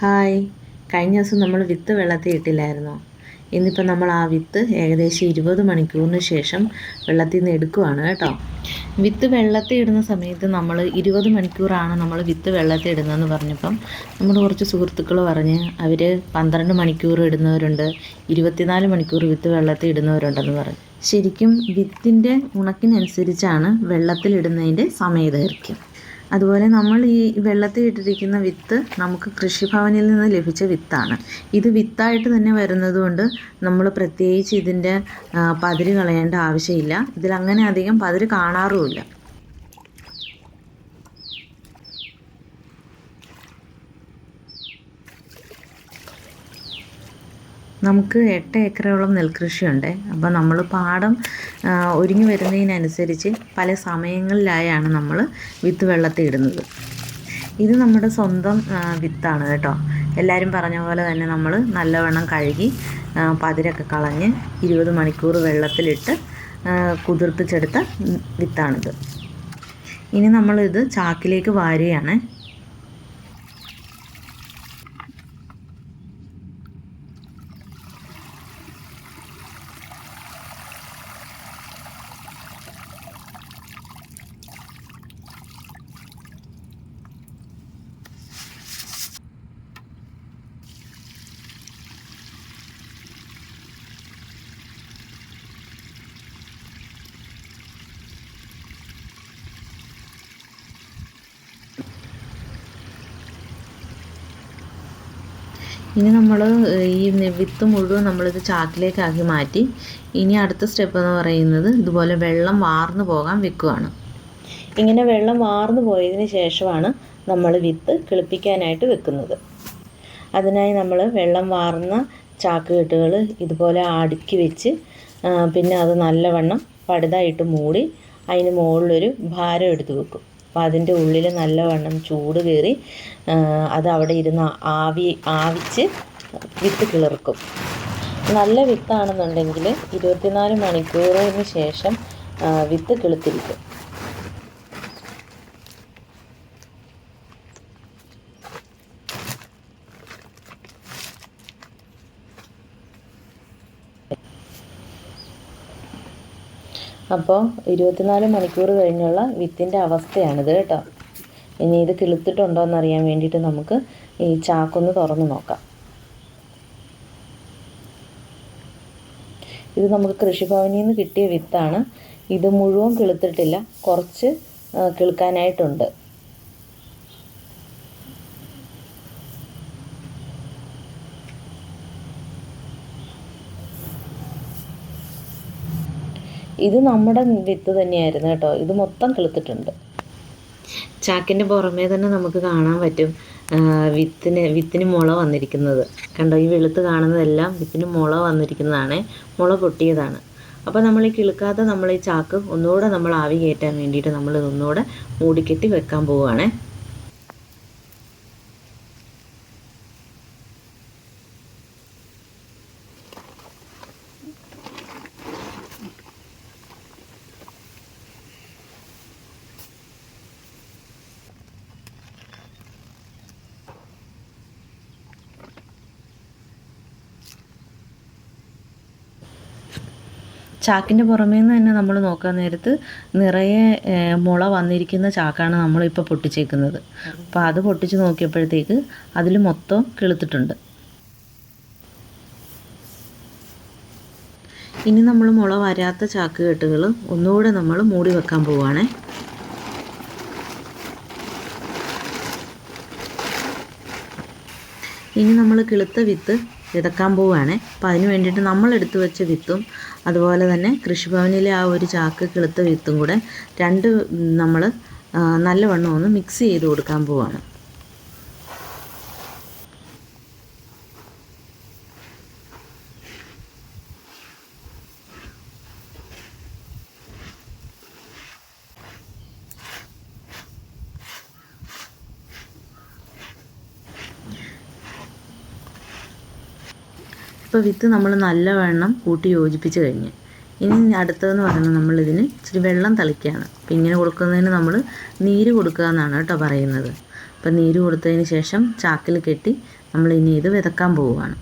Hi. കഴിഞ്ഞ ദിവസം നമ്മൾ വിത്ത് വെള്ളത്തിൽ ഇട്ടില്ലായിരുന്നോ? ഇന്നിപ്പോൾ നമ്മൾ ആ വിത്ത് ഏകദേശം ഇരുപത് മണിക്കൂറിന് ശേഷം വെള്ളത്തിൽ നിന്ന് എടുക്കുവാണ് കേട്ടോ. വിത്ത് വെള്ളത്തിൽ ഇടുന്ന സമയത്ത് നമ്മൾ ഇരുപത് മണിക്കൂറാണ് നമ്മൾ വിത്ത് വെള്ളത്തിൽ ഇടുന്നതെന്ന് പറഞ്ഞപ്പം നമ്മൾ കുറച്ച് സുഹൃത്തുക്കൾ പറഞ്ഞ് അവർ പന്ത്രണ്ട് മണിക്കൂർ ഇടുന്നവരുണ്ട് ഇരുപത്തിനാല് മണിക്കൂർ വിത്ത് വെള്ളത്തിൽ ഇടുന്നവരുണ്ടെന്ന് പറഞ്ഞു. ശരിക്കും വിത്തിന്റെ ഉണക്കിനനുസരിച്ചാണ് വെള്ളത്തിലിടുന്നതിന്റെ സമയദൈർഘ്യം. അതുപോലെ നമ്മൾ ഈ വെള്ളത്തിൽ ഇട്ടിരിക്കുന്ന വിത്ത് നമുക്ക് കൃഷിഭവനിൽ നിന്ന് ലഭിച്ച വിത്താണ്. ഇത് വിത്തായിട്ട് തന്നെ വരുന്നതുകൊണ്ട് നമ്മൾ പ്രത്യേകിച്ച് ഇതിന്റെ പതിര് കളയേണ്ട ആവശ്യമില്ല. ഇതിലങ്ങനെ അധികം പതിര് കാണാറുമില്ല. നമുക്ക് എട്ട് ഏക്കറോളം നെൽകൃഷിയുണ്ട്. അപ്പോൾ നമ്മൾ പാടം ഒരുങ്ങി വരുന്നതിനനുസരിച്ച് പല സമയങ്ങളിലായാണ് നമ്മൾ വിത്ത് വെള്ളത്തിൽ ഇടുന്നത്. ഇത് നമ്മുടെ സ്വന്തം വിത്താണ് കേട്ടോ. എല്ലാവരും പറഞ്ഞ പോലെ തന്നെ നമ്മൾ നല്ലവണ്ണം കഴുകി പതിരൊക്കെ കളഞ്ഞ് ഇരുപത് മണിക്കൂർ വെള്ളത്തിലിട്ട് കുതിർപ്പിച്ചെടുത്ത വിത്താണിത്. ഇനി നമ്മളിത് ചാക്കിലേക്ക് വാരുകയാണ്. ഇനി നമ്മൾ ഈ വിത്ത് മുഴുവൻ നമ്മളിത് ചാക്കിലേക്കാക്കി മാറ്റി ഇനി അടുത്ത സ്റ്റെപ്പ് എന്ന് പറയുന്നത് ഇതുപോലെ വെള്ളം വാർന്നു പോകാൻ വെക്കുകയാണ് ഇങ്ങനെ വെള്ളം വാർന്നു പോയതിന് ശേഷമാണ് നമ്മൾ വിത്ത് കിളിപ്പിക്കാനായിട്ട് വെക്കുന്നത്. അതിനായി നമ്മൾ വെള്ളം വാർന്ന ചാക്കുകെട്ടുകൾ ഇതുപോലെ അടുക്കി വെച്ച് പിന്നെ അത് നല്ലവണ്ണം പടുതായിട്ട് മൂടി അതിന് മുകളിലൊരു ഭാരം എടുത്ത് വെക്കും. അപ്പോൾ അതിന്റെ ഉള്ളിൽ നല്ലവണ്ണം ചൂട് കയറി അത് അവിടെ ഇരുന്ന് ആവി ആവിച്ച് വിത്ത് കിളിർക്കും. നല്ല വിത്താണെന്നുണ്ടെങ്കിൽ ഇരുപത്തിനാല് മണിക്കൂറിന് ശേഷം വിത്ത് കിളുത്തിരിക്കും. അപ്പോൾ ഇരുപത്തിനാല് മണിക്കൂർ കഴിഞ്ഞുള്ള വിത്തിന്റെ അവസ്ഥയാണിത് കേട്ടോ. ഇനി ഇത് കിളുത്തിട്ടുണ്ടോ എന്നറിയാൻ വേണ്ടിയിട്ട് നമുക്ക് ഈ ചാക്കൊന്ന് തുറന്ന് നോക്കാം. ഇത് നമുക്ക് കൃഷിഭവനിൽ നിന്ന് കിട്ടിയ വിത്താണ്. ഇത് മുഴുവൻ കിളുത്തിട്ടില്ല. കുറച്ച് കിളുക്കാനായിട്ടുണ്ട്. ഇത് നമ്മുടെ വിത്ത് തന്നെയായിരുന്നു കേട്ടോ. ഇത് മൊത്തം കിളുത്തിട്ടുണ്ട്. ചാക്കിന്റെ പുറമേ തന്നെ നമുക്ക് കാണാൻ പറ്റും വിത്തിന് വിത്തിന് മുള വന്നിരിക്കുന്നത്. കണ്ടോ ഈ വെളുത്ത് കാണുന്നതെല്ലാം വിത്തിന് മുള വന്നിരിക്കുന്നതാണ്. മുള പൊട്ടിയതാണ്. അപ്പോൾ നമ്മൾ ഈ കിളുക്കാതെ നമ്മൾ ഈ ചാക്ക് ഒന്നുകൂടെ നമ്മൾ ആവി കയറ്റാൻ വേണ്ടിയിട്ട് നമ്മൾ ഇതൊന്നുകൂടെ മൂടിക്കെട്ടി വെക്കാൻ പോവുകയാണേ. ചാക്കിന്റെ പുറമേ നിന്ന് തന്നെ നമ്മൾ നോക്കാൻ നേരത്ത് നിറയെ മുള വന്നിരിക്കുന്ന ചാക്കാണ് നമ്മളിപ്പോൾ പൊട്ടിച്ചേക്കുന്നത്. അപ്പോൾ അത് പൊട്ടിച്ച് നോക്കിയപ്പോഴത്തേക്ക് അതിൽ മൊത്തം കിളുത്തിട്ടുണ്ട്. ഇനി നമ്മൾ മുള വരാത്ത ചാക്ക് കെട്ടുകൾ ഒന്നുകൂടെ നമ്മൾ മൂടി വെക്കാൻ പോവുകയാണേ ഇനി നമ്മൾ കിളുത്ത വിത്ത് വിതക്കാൻ പോവുകയാണ്. അപ്പോൾ അതിന് വേണ്ടിയിട്ട് നമ്മൾ എടുത്തു വെച്ച വിത്തും അതുപോലെ തന്നെ കൃഷിഭവനിലെ ആ ഒരു ചാക്ക് കിളുത്ത വിത്തും കൂടെ രണ്ട് നമ്മൾ നല്ലവണ്ണം ഒന്ന് മിക്സ് ചെയ്ത് കൊടുക്കാൻ പോവുകയാണ്. ഇപ്പോൾ വിത്ത് നമ്മൾ നല്ലവണ്ണം കൂട്ടി യോജിപ്പിച്ച് കഴിഞ്ഞ്. ഇനി അടുത്തതെന്ന് പറയുന്നത് നമ്മളിതിന് ഇച്ചിരി വെള്ളം തളിക്കുകയാണ് അപ്പം ഇങ്ങനെ കൊടുക്കുന്നതിന് നമ്മൾ നീര് കൊടുക്കുക എന്നാണ് കേട്ടോ പറയുന്നത്. അപ്പം നീര് കൊടുത്തതിന് ശേഷം ചാക്കിൽ കെട്ടി നമ്മൾ ഇനി ഇത് വിതക്കാൻ പോവുകയാണ്.